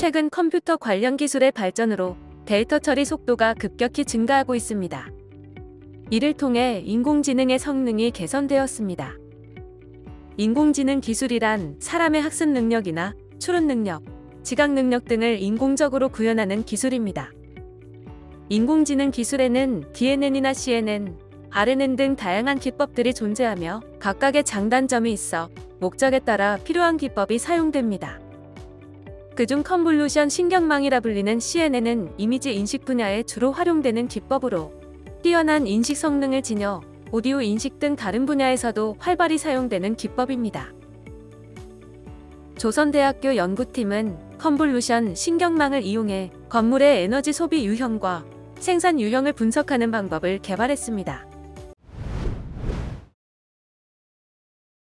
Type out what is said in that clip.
최근 컴퓨터 관련 기술의 발전으로 데이터 처리 속도가 급격히 증가하고 있습니다. 이를 통해 인공지능의 성능이 개선되었습니다. 인공지능 기술이란 사람의 학습 능력이나 추론 능력, 지각 능력 등을 인공적으로 구현하는 기술입니다. 인공지능 기술에는 DNN이나 CNN, RNN 등 다양한 기법들이 존재하며 각각의 장단점이 있어 목적에 따라 필요한 기법이 사용됩니다. 그중 컨볼루션 신경망이라 불리는 CNN은 이미지 인식 분야에 주로 활용되는 기법으로 뛰어난 인식 성능을 지녀 오디오 인식 등 다른 분야에서도 활발히 사용되는 기법입니다. 조선대학교 연구팀은 컨볼루션 신경망을 이용해 건물의 에너지 소비 유형과 생산 유형을 분석하는 방법을 개발했습니다.